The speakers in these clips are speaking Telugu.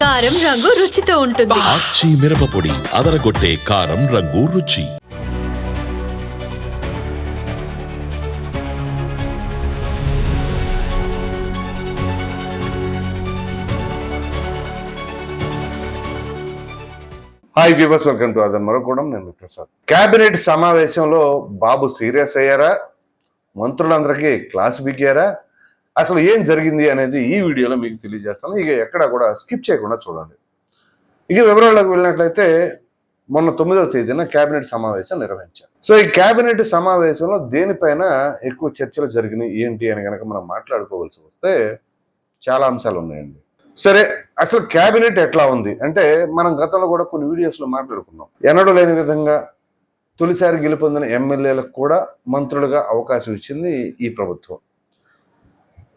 కారం రంగు రుచితో ఉంటుంది. ఆచి మిరపపొడి అదరగొట్టే కారం రంగు రుచి. హాయ్ వ్యూవర్స్ వెల్కమ్ టు అదర్ మరొకడం నేను ప్రసాద్. కేబినెట్ సమావేశంలో బాబు సీరియస్ అయ్యారా? మంత్రులందరికీ క్లాస్ బిగ్గారా అసలు ఏం జరిగింది అనేది ఈ వీడియోలో మీకు తెలియజేస్తాను. ఇక ఎక్కడ కూడా స్కిప్ చేయకుండా చూడండి. ఇక వివరాల్లోకి వెళ్ళినట్లయితే మొన్న తొమ్మిదవ తేదీన కేబినెట్ సమావేశం నిర్వహించారు. సో ఈ కేబినెట్ సమావేశంలో దేనిపైన ఎక్కువ చర్చలు జరిగినాయి ఏంటి అని కనుక మనం మాట్లాడుకోవాల్సి వస్తే చాలా అంశాలు ఉన్నాయండి. సరే అసలు క్యాబినెట్ ఎట్లా ఉంది? అంటే మనం గతంలో కూడా కొన్ని వీడియోస్లో మాట్లాడుకున్నాం. ఎన్నడూ లేని విధంగా తొలిసారి గెలుపొందిన ఎమ్మెల్యేలకు కూడా మంత్రులుగా అవకాశం ఇచ్చింది ఈ ప్రభుత్వం.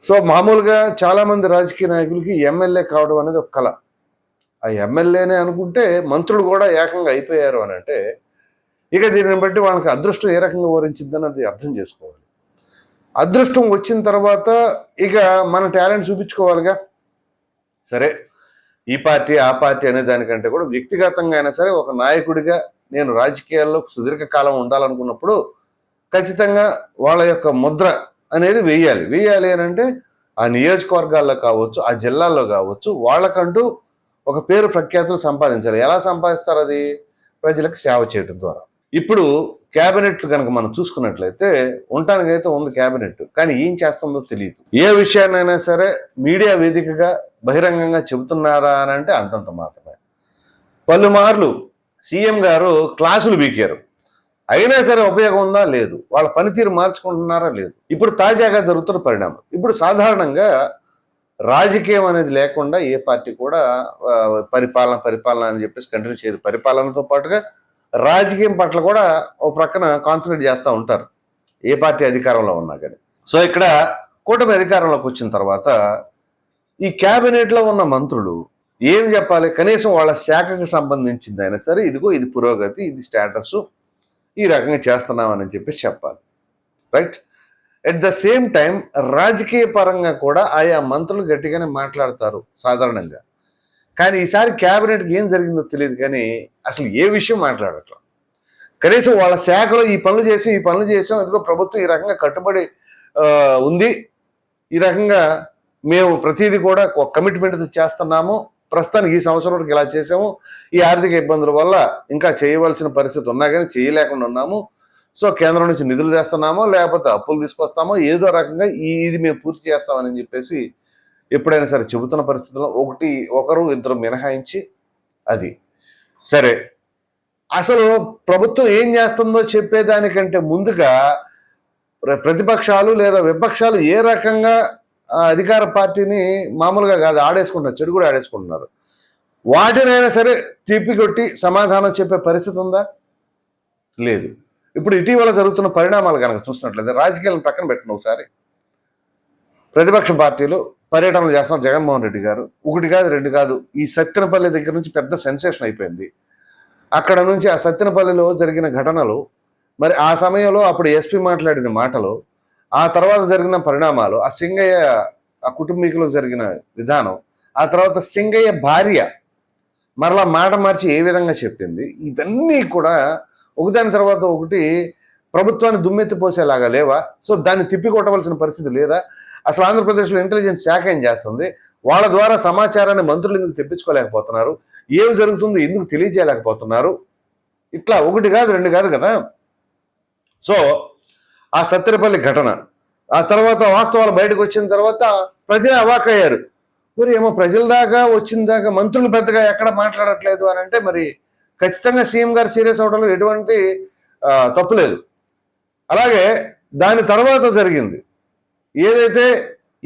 సో మామూలుగా చాలామంది రాజకీయ నాయకులకి ఎమ్మెల్యే కావడం అనేది ఒక కళ. ఆ ఎమ్మెల్యేనే అనుకుంటే మంత్రులు కూడా ఏకంగా అయిపోయారు అని అంటే ఇక దీనిని బట్టి వాళ్ళకి అదృష్టం ఏ రకంగా వివరించిందని అది అర్థం చేసుకోవాలి. అదృష్టం వచ్చిన తర్వాత ఇక మన టాలెంట్ చూపించుకోవాలిగా. సరే ఈ పార్టీ ఆ పార్టీ అనే దానికంటే కూడా వ్యక్తిగతంగా అయినా సరే ఒక నాయకుడిగా నేను రాజకీయాల్లో సుదీర్ఘకాలం ఉండాలనుకున్నప్పుడు ఖచ్చితంగా వాళ్ళ యొక్క ముద్ర అనేది వేయాలి. వేయాలి అని అంటే ఆ నియోజకవర్గాల్లో కావచ్చు ఆ జిల్లాల్లో కావచ్చు వాళ్ళకంటూ ఒక పేరు ప్రఖ్యాతులు సంపాదించాలి. ఎలా సంపాదిస్తారు అది? ప్రజలకు సేవ చేయడం ద్వారా. ఇప్పుడు క్యాబినెట్ కనుక మనం చూసుకున్నట్లయితే ఉండటానికైతే ఉంది క్యాబినెట్ కానీ ఏం చేస్తుందో తెలియదు ఏ విషయాన్నైనా సరే మీడియా వేదికగా బహిరంగంగా చెబుతున్నారా అని అంటే అంతంత మాత్రమే. పలుమార్లు సీఎం గారు క్లాసులు బీకారు. అయినా సరే ఉపయోగం ఉందా? లేదు. వాళ్ళ పనితీరు మార్చుకుంటున్నారా? లేదు. ఇప్పుడు తాజాగా జరుగుతున్న పరిణామం. ఇప్పుడు సాధారణంగా రాజకీయం అనేది లేకుండా ఏ పార్టీ కూడా పరిపాలన పరిపాలన అని చెప్పేసి కంటిన్యూ చేయదు. పరిపాలనతో పాటుగా రాజకీయం పట్ల కూడా ఓ ప్రక్కన కాన్సన్ట్రేట్ చేస్తూ ఉంటారు. ఏ పార్టీ అధికారంలో ఉన్నా కానీ. సో ఇక్కడ కూటమి అధికారంలోకి వచ్చిన తర్వాత ఈ క్యాబినెట్లో ఉన్న మంత్రులు ఏం చెప్పాలి? కనీసం వాళ్ళ శాఖకు సంబంధించింది అయినా సరే ఇదిగో ఇది పురోగతి ఇది స్టేటస్ ఈ రకంగా చేస్తున్నామని చెప్పి చెప్పాలి. Right at the same time రాజకీయ పరంగా కూడా ఆయా మంత్రులు గట్టిగానే మాట్లాడతారు సాధారణంగా. కానీ ఈసారి క్యాబినెట్కి ఏం జరిగిందో తెలియదు కానీ అసలు ఏ విషయం మాట్లాడట్లేదు కనీసం వాళ్ళ శాఖలో ఈ పనులు చేసి ఈ పనులు చేసాం ఎందుకో ప్రభుత్వం ఈ రకంగా కట్టుబడి ఉంది. ఈ రకంగా మేము ప్రతిదీ కూడా ఒక కమిట్మెంట్ చేస్తున్నాము. ప్రస్తుతానికి ఈ సంవత్సరం వరకు ఇలా చేసాము ఈ ఆర్థిక ఇబ్బందుల వల్ల ఇంకా చేయవలసిన పరిస్థితి ఉన్నా కానీ చేయలేకుండా ఉన్నాము. సో కేంద్రం నుంచి నిధులు తెస్తున్నామో లేకపోతే అప్పులు తీసుకొస్తామో. ఏదో రకంగా ఈ ఇది మేము పూర్తి చేస్తామని చెప్పేసి ఎప్పుడైనా సరే చెబుతున్న పరిస్థితుల్లో ఒకటి ఒకరు ఇద్దరు మినహాయించి అది. సరే. అసలు ప్రభుత్వం ఏం చేస్తుందో చెప్పేదానికంటే ముందుగా ప్రతిపక్షాలు లేదా విపక్షాలు ఏ రకంగా అధికార పార్టీని మామూలుగా కాదు ఆడేసుకుంటున్నారు చెడు కూడా ఆడేసుకుంటున్నారు. వాటినైనా సరే తిప్పికొట్టి సమాధానం చెప్పే పరిస్థితి ఉందా? లేదు. ఇప్పుడు ఇటీవల జరుగుతున్న పరిణామాలు కనుక చూసినట్లయితే రాజకీయాలను పక్కన పెట్టిన ఒకసారి. ప్రతిపక్ష పార్టీలు పర్యటనలు చేస్తున్నారు జగన్మోహన్ రెడ్డి గారు. ఒకటి కాదు రెండు కాదు ఈ సత్యనపల్లి దగ్గర నుంచి పెద్ద సెన్సేషన్ అయిపోయింది. అక్కడ నుంచి ఆ సత్యనపల్లిలో జరిగిన ఘటనలు మరి ఆ సమయంలో అప్పుడు ఎస్పీ మాట్లాడిన మాటలు ఆ తర్వాత జరిగిన పరిణామాలు ఆ సింగయ్య ఆ కుటుంబీకులకు జరిగిన విధానం ఆ తర్వాత సింగయ్య భార్య మరలా మాట మార్చి ఏ విధంగా చెప్పింది ఇవన్నీ కూడా ఒకదాని తర్వాత ఒకటి ప్రభుత్వాన్ని దుమ్మెత్తిపోసేలాగా లేవా? సో దాన్ని తిప్పికొట్టవలసిన పరిస్థితి లేదా? అసలు ఆంధ్రప్రదేశ్లో ఇంటెలిజెన్స్ శాఖ ఏం చేస్తుంది? వాళ్ళ ద్వారా సమాచారాన్ని మంత్రులు ఎందుకు తెప్పించుకోలేకపోతున్నారు? ఏం జరుగుతుందో? ఎందుకు తెలియజేయలేకపోతున్నారు? ఇట్లా ఒకటి కాదు రెండు కాదు కదా? సో ఆ సత్తెనపల్లి ఘటన. ఆ తర్వాత వాస్తవాలు బయటకు వచ్చిన తర్వాత ప్రజలు అవాకయ్యారు మరి ఏమో ప్రజల దాకా వచ్చిన దాకా మంత్రులు పెద్దగా ఎక్కడ మాట్లాడట్లేదు అని అంటే మరి ఖచ్చితంగా సీఎం గారు సీరియస్ అవడంలో ఎటువంటి తప్పులేదు తప్పు లేదు. అలాగే దాని తర్వాత జరిగింది. ఏదైతే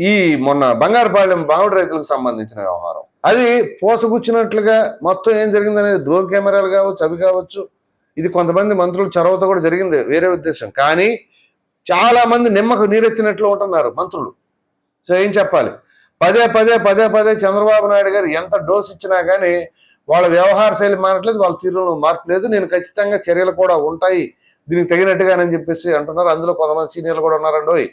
ఈ మొన్న బంగారుపాలెం బావుడు రైతులకు సంబంధించిన వ్యవహారం అది పోసగుచ్చినట్లుగా మొత్తం ఏం జరిగింది అనేది డ్రోన్ కెమెరాలు కావచ్చు అవి కావచ్చు ఇది కొంతమంది మంత్రులు చొరవతో కూడా జరిగింది వేరే ఉద్దేశం. కానీ చాలా మంది నిమ్మకు నీరెత్తినట్లు ఉంటున్నారు మంత్రులు. సో ఏం చెప్పాలి? పదే పదే పదే పదే చంద్రబాబు నాయుడు గారు ఎంత డోస్ ఇచ్చినా కానీ వాళ్ళ వ్యవహార శైలి మారట్లేదు వాళ్ళ తీరులో మార్పు లేదు నేను ఖచ్చితంగా చర్యలు కూడా ఉంటాయి. దీనికి తగినట్టుగానని చెప్పేసి అంటున్నారు. అందులో కొంతమంది సీనియర్లు కూడా ఉన్నారండి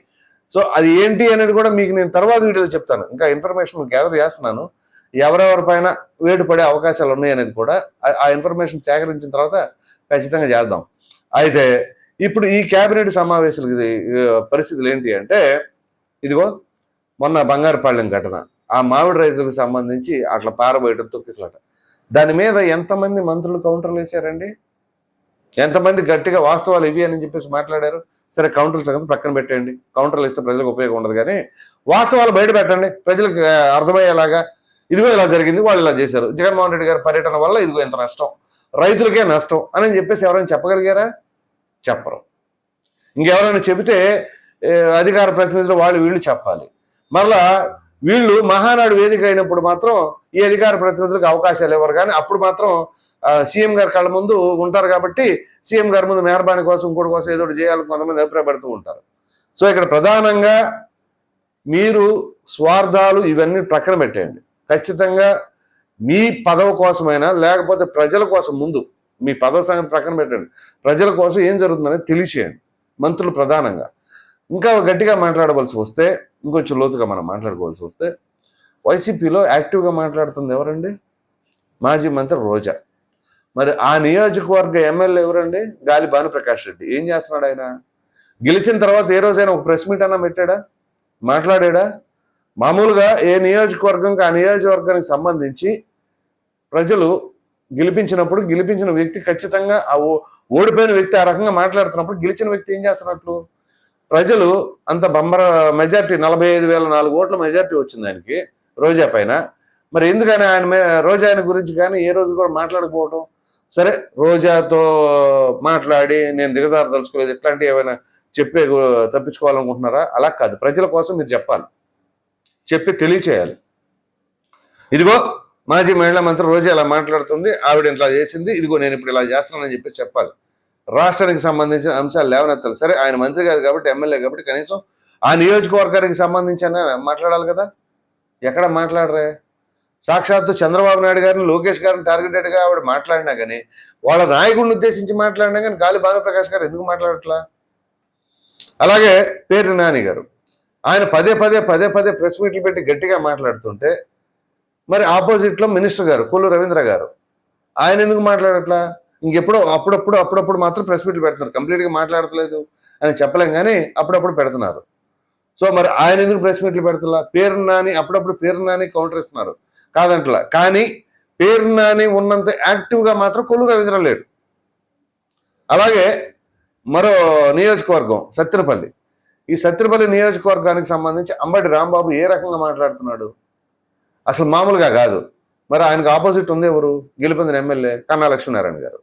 సో అది ఏంటి అనేది కూడా మీకు నేను తర్వాత వీడియోలో చెప్తాను. ఇంకా ఇన్ఫర్మేషన్ గ్యాదర్ చేస్తున్నాను. ఎవరెవరి పైన వేటు పడే అవకాశాలు ఉన్నాయి అనేది కూడా ఆ ఇన్ఫర్మేషన్ సేకరించిన తర్వాత ఖచ్చితంగా చేద్దాం. అయితే ఇప్పుడు ఈ కేబినెట్ సమావేశాల పరిస్థితులు ఏంటి అంటే ఇదిగో మొన్న బంగారుపాళ్యం ఘటన. ఆ మామిడి రైతులకు సంబంధించి అట్లా పారబోయటం తొక్కిసలాట. దాని మీద ఎంతమంది మంత్రులు కౌంటర్లు వేశారండి? ఎంతమంది గట్టిగా వాస్తవాలు ఇవి అని చెప్పేసి మాట్లాడారు? సరే కౌంటర్ల సంగతి పక్కన పెట్టండి కౌంటర్లు ఇస్తే ప్రజలకు ఉపయోగం ఉండదు కానీ వాస్తవాలు బయట పెట్టండి. ప్రజలకు అర్థమయ్యేలాగా ఇదిగో ఇలా జరిగింది వాళ్ళు ఇలా చేశారు. జగన్మోహన్ రెడ్డి గారి పర్యటన వల్ల ఇదిగో ఇంత నష్టం. రైతులకే నష్టం అని చెప్పేసి ఎవరైనా చెప్పగలిగారా? చెప్పరు. ఇంకెవరైనా చెబితే అధికార ప్రతినిధులు వాళ్ళు వీళ్ళు చెప్పాలి. మరలా వీళ్ళు మహానాడు వేదిక అయినప్పుడు మాత్రం ఈ అధికార ప్రతినిధులకు అవకాశాలు ఇవ్వరు. కానీ అప్పుడు మాత్రం సీఎం గారి కళ్ళ ముందు ఉంటారు కాబట్టి సీఎం గారి ముందు మెహర్బానీ కోసం ఇంకోటి కోసం ఏదో చేయాలని కొంతమంది అభిప్రాయపడుతూ ఉంటారు. సో ఇక్కడ ప్రధానంగా మీరు స్వార్థాలు ఇవన్నీ ప్రక్కన పెట్టేయండి. ఖచ్చితంగా మీ పదవి కోసమైనా లేకపోతే ప్రజల కోసం ముందు మీ పదవ సంగతి ప్రక్కన పెట్టండి. ప్రజల కోసం ఏం జరుగుతుందనేది తెలియచేయండి. మంత్రులు ప్రధానంగా. ఇంకా గట్టిగా మాట్లాడవలసి వస్తే ఇంకొంచెం లోతుగా మనం మాట్లాడుకోవాల్సి వస్తే వైసీపీలో యాక్టివ్గా మాట్లాడుతుంది ఎవరండి? మాజీ మంత్రి రోజా. మరి ఆ నియోజకవర్గ ఎమ్మెల్యే ఎవరండి? గాలి భానుప్రకాష్ రెడ్డి. ఏం చేస్తున్నాడు ఆయన? గెలిచిన తర్వాత ఏ రోజైనా ఒక ప్రెస్ మీట్ అన్నా పెట్టాడా? మాట్లాడాడా? మామూలుగా ఏ నియోజకవర్గంకి ఆ నియోజకవర్గానికి సంబంధించి ప్రజలు గెలిపించినప్పుడు గెలిపించిన వ్యక్తి ఖచ్చితంగా ఆ ఓ- ఓడిపోయిన వ్యక్తి ఆ రకంగా మాట్లాడుతున్నప్పుడు గెలిచిన వ్యక్తి ఏం చేస్తున్నట్లు? ప్రజలు అంత బంబర మెజార్టీ నలభై ఐదు వేల నాలుగు ఓట్ల మెజార్టీ వచ్చింది ఆయనకి రోజా పైన. మరి ఎందుకని ఆయన రోజా ఆయన గురించి కానీ ఏ రోజు కూడా మాట్లాడకపోవటం? సరే రోజాతో మాట్లాడి నేను దిగజారు తలుచుకోలేదు. ఇట్లాంటివి ఏమైనా చెప్పే తప్పించుకోవాలనుకుంటున్నారా? అలా కాదు. ప్రజల కోసం మీరు చెప్పాలి. చెప్పి తెలియచేయాలి. ఇదిగో మాజీ మహిళా మంత్రి రోజే అలా మాట్లాడుతుంది ఆవిడ ఇట్లా చేసింది ఇదిగో నేను ఇప్పుడు ఇలా చేస్తున్నానని చెప్పి చెప్పాలి. రాష్ట్రానికి సంబంధించిన అంశాలు లేవనెత్తాలి సరే ఆయన మంత్రి కాదు కాబట్టి ఎమ్మెల్యే కాబట్టి కనీసం ఆ నియోజకవర్గానికి సంబంధించిన మాట్లాడాలి కదా. ఎక్కడ మాట్లాడరే? సాక్షాత్తు చంద్రబాబు నాయుడు గారిని లోకేష్ గారిని టార్గెటెడ్గా ఆవిడ మాట్లాడినా కానీ వాళ్ళ నాయకుడిని ఉద్దేశించి మాట్లాడినా కానీ గాలి భానుప్రకాష్ గారు ఎందుకు మాట్లాడట్లా? అలాగే పేరు నాని గారు ఆయన పదే పదే పదే పదే ప్రెస్ మీట్లు పెట్టి గట్టిగా మాట్లాడుతుంటే మరి ఆపోజిట్లో మినిస్టర్ గారు కొల్లు రవీంద్ర గారు. ఆయన ఎందుకు మాట్లాడట్లా? ఇంకెప్పుడో అప్పుడప్పుడు అప్పుడప్పుడు మాత్రం ప్రెస్ మీట్లు పెడుతున్నారు. కంప్లీట్గా మాట్లాడట్లేదు అని చెప్పలేం కానీ అప్పుడప్పుడు పెడుతున్నారు. సో మరి ఆయన ఎందుకు ప్రెస్ మీట్లు పెడతలా పేరు నాని అప్పుడప్పుడు పేరు నాని కౌంటర్ ఇస్తున్నారు. కాదంటలా. కానీ పేరు నాని ఉన్నంత యాక్టివ్గా మాత్రం కొల్లు రవీంద్ర లేడు. అలాగే మరో నియోజకవర్గం సత్తిరపల్లి ఈ సత్తిరపల్లి నియోజకవర్గానికి సంబంధించి అంబటి రాంబాబు ఏ రకంగా మాట్లాడుతున్నాడు? అసలు మామూలుగా కాదు. మరి ఆయనకు ఆపోజిట్ ఉంది ఎవరు? గెలుపొందిన ఎమ్మెల్యే కన్నా లక్ష్మీనారాయణ గారు.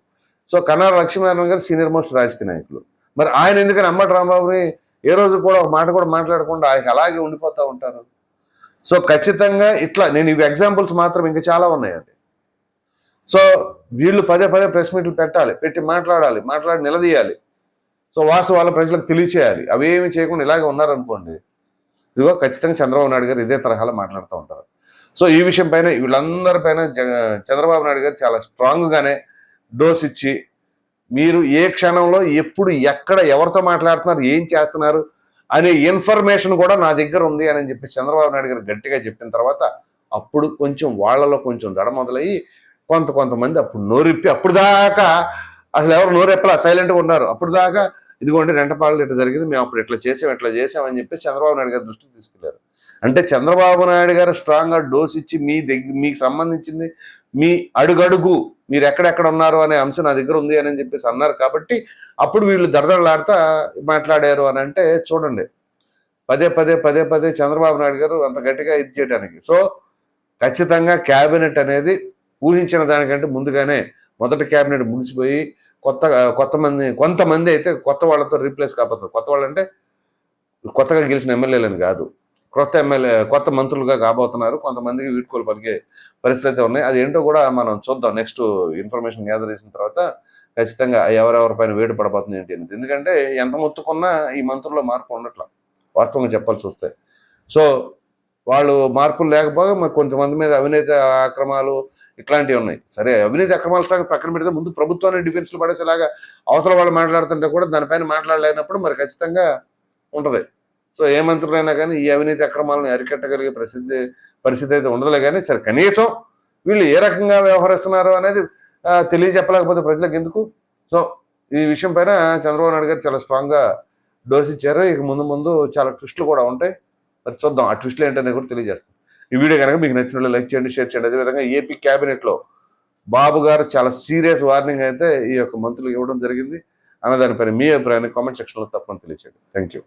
సో కన్నా లక్ష్మీనారాయణ గారు సీనియర్ మోస్ట్ రాజకీయ నాయకులు. మరి ఆయన ఎందుకని అమ్మటి రాంబాబుని ఏ రోజు కూడా ఒక మాట కూడా మాట్లాడకుండా ఆయన అలాగే ఉండిపోతూ ఉంటారు? సో ఖచ్చితంగా ఇట్లా నేను ఇవి ఎగ్జాంపుల్స్ మాత్రం ఇంకా చాలా ఉన్నాయండి. సో వీళ్ళు పదే పదే ప్రెస్ మీట్లు పెట్టాలి పెట్టి మాట్లాడాలి మాట్లాడి నిలదీయాలి. సో వాస్తవాలు ప్రజలకు తెలియచేయాలి. అవేమి చేయకుండా ఇలాగే ఉన్నారనుకోండి ఇదిగో ఖచ్చితంగా చంద్రబాబు నాయుడు గారు ఇదే తరహాలో మాట్లాడుతూ ఉంటారు. సో ఈ విషయం పైన వీళ్ళందరి పైన చంద్రబాబు నాయుడు గారు చాలా స్ట్రాంగ్గానే డోస్ ఇచ్చి మీరు ఏ క్షణంలో ఎప్పుడు ఎక్కడ ఎవరితో మాట్లాడుతున్నారు ఏం చేస్తున్నారు అనే ఇన్ఫర్మేషన్ కూడా నా దగ్గర ఉంది అని చెప్పి చంద్రబాబు నాయుడు గారు గట్టిగా చెప్పిన తర్వాత అప్పుడు కొంచెం వాళ్ళలో కొంచెం దడ మొదలయ్యి కొంత కొంతమంది అప్పుడు నోరిప్పి అప్పుడు దాకా అసలు ఎవరు నోరెప్పలా సైలెంట్గా ఉన్నారు. అప్పుడు దాకా ఇదిగోండి రెంటపాళ్ళు ఇట్లా జరిగింది మేము అప్పుడు ఇట్లా చేసాం ఇట్లా చేసామని చెప్పి చంద్రబాబు నాయుడు గారి దృష్టికి తీసుకెళ్ళారు. అంటే చంద్రబాబు నాయుడు గారు స్ట్రాంగ్గా డోస్ ఇచ్చి మీ దగ్గర మీకు సంబంధించింది మీ అడుగడుగు మీరు ఎక్కడెక్కడ ఉన్నారు అనే అంశం నా దగ్గర ఉంది అని చెప్పేసి అన్నారు కాబట్టి అప్పుడు వీళ్ళు దడదడలాడుతా మాట్లాడారు అని అంటే చూడండి. పదే పదే పదే పదే చంద్రబాబు నాయుడు గారు అంత గట్టిగా ఇది చేయడానికి. సో ఖచ్చితంగా క్యాబినెట్ అనేది ఊహించిన దానికంటే ముందుగానే మొదటి క్యాబినెట్ ముగిసిపోయి కొత్త కొత్త మంది కొంతమంది అయితే కొత్త వాళ్ళతో రీప్లేస్ కాబోతుంది కొత్త వాళ్ళంటే కొత్తగా గెలిచిన ఎమ్మెల్యేలని కాదు. కొత్త ఎమ్మెల్యే కొత్త మంత్రులుగా కాబోతున్నారు. కొంతమందికి వీడ్కోలు పలికే పరిస్థితి అయితే ఉన్నాయి. అది ఏంటో కూడా మనం చూద్దాం. నెక్స్ట్ ఇన్ఫర్మేషన్ గ్యాదర్ చేసిన తర్వాత ఖచ్చితంగా ఎవరెవరి పైన వేడి పడబోతుంది ఏంటి అనేది. ఎందుకంటే ఎంత మొత్తుకున్నా ఈ మంత్రుల్లో మార్పు ఉండట్లా. వాస్తవంగా చెప్పాల్సి వస్తే. సో వాళ్ళు మార్పులు లేకపోగా మరి కొంతమంది మీద అవినీతి అక్రమాలు ఇట్లాంటివి ఉన్నాయి. సరే అవినీతి అక్రమాల సంగతి పక్కన పెడితే ముందు ప్రభుత్వాన్ని డిఫెన్స్లో పడేసేలాగా అవతల వాళ్ళు మాట్లాడుతుంటే కూడా దానిపైన మాట్లాడలేనప్పుడు మరి ఖచ్చితంగా ఉంటుంది. సో ఏ మంత్రులైనా కానీ ఈ అవినీతి అక్రమాలను అరికట్టగలిగే ప్రసిద్ధి పరిస్థితి అయితే ఉండదులే కానీ సరే కనీసం వీళ్ళు ఏ రకంగా వ్యవహరిస్తున్నారు అనేది తెలియజెప్పలేకపోతే ప్రజలకు ఎందుకు? సో ఈ విషయం పైన చంద్రబాబు నాయుడు గారు చాలా స్ట్రాంగ్గా డోస్ ఇచ్చారు ఇక ముందు ముందు చాలా ట్విస్టులు కూడా ఉంటాయి. మరి చూద్దాం ఆ ట్విస్టులు ఏంటనేది కూడా తెలియజేస్తాం ఈ వీడియో కనుక మీకు నచ్చినట్లు లైక్ చేయండి షేర్ చేయండి. అదేవిధంగా ఏపీ క్యాబినెట్లో బాబు గారు చాలా సీరియస్ వార్నింగ్ అయితే ఈ యొక్క మంత్రులకు ఇవ్వడం జరిగింది. అన్నదానిపైన మీ అభిప్రాయాన్ని కామెంట్ సెక్షన్లో తప్పని తెలియచేయండి. Thank you